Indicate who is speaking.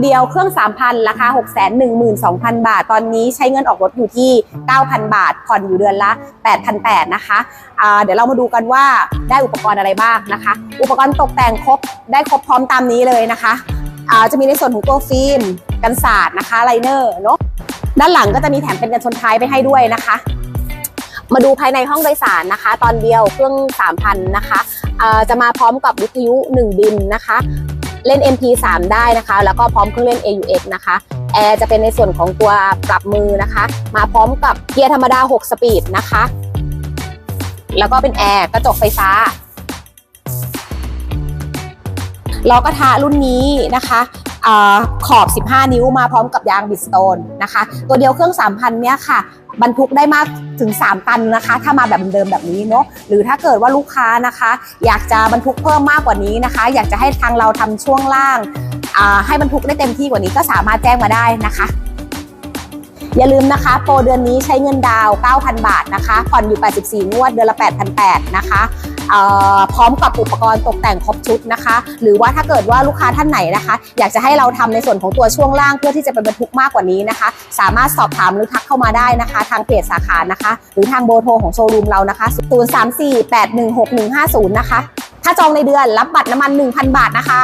Speaker 1: เดียวเครื่อง 3,000 ราคา 612,000 บาท ตอนนี้ใช้เงินออกรถอยู่ที่ 9,000 บาท ผ่อนอยู่เดือนละ 8,800 นะคะอ่าเดี๋ยวเรามาดูกันว่าได้อุปกรณ์อะไรบ้างนะคะ อุปกรณ์ตกแต่งครบ ได้ครบพร้อมตามนี้เลยนะคะอ่าจะมีในส่วนของตัวฟิล์ม กันศาสตร์นะคะ ไลเนอร์เนาะ ด้านหลังก็จะมีแถมเป็นกันชนท้ายไปให้ด้วยนะคะ มาดูภายในห้องโดยสารนะคะ ตอนเดียวเครื่อง 3,000 นะคะอ่าจะมาพร้อมกับวิทยุ 1 ดินนะคะ เล่น MP3 ได้นะคะ แล้วก็พร้อมเครื่องเล่น AUX นะคะแอร์จะเป็นในส่วนของตัวปรับมือนะคะ มาพร้อมกับเกียร์ธรรมดา 6 สปีดนะคะ แล้วก็เป็นแอร์กระจกไฟฟ้าล้อกระทะรุ่นนี้นะคะ ขอบ 15 นิ้วมาพร้อมกับยางบิดสโตนนะคะ ตัวเดียวเครื่อง 3,000 เนี่ยค่ะบรรทุกได้มากถึง 3 ตันนะคะ ถ้ามาแบบเดิมแบบนี้เนาะหรือถ้าเกิดว่าลูกค้านะคะ อยากจะบรรทุกเพิ่มมากกว่านี้นะคะ อยากจะให้ทางเราทำช่วงล่างาให้บรรทุกได้เต็มที่กว่านี้ก็สามารถแจ้งมาได้นะคะอย่าลืมนะคะ โปรเดือนนี้ใช้เงินดาว 9,000 บาทนะคะ ผ่อนอยู่ 84 งวด เดือนละ 8,800 นะคะ พร้อมกับอุปกรณ์ตกแต่งครบชุดนะคะ หรือว่าถ้าเกิดว่าลูกค้าท่านไหนนะคะ อยากจะให้เราทำในส่วนของตัวช่วงล่างเพื่อที่จะเป็นบรรทุกมากกว่านี้นะคะ สามารถสอบถามหรือทักเข้ามาได้นะคะ ทางเพจสาขานะคะ หรือทางเบอร์โทรของโชว์รูมเรานะคะ 034816150 นะคะ ถ้าจองในเดือนรับบัตรน้ำมัน 1,000 บาทนะคะ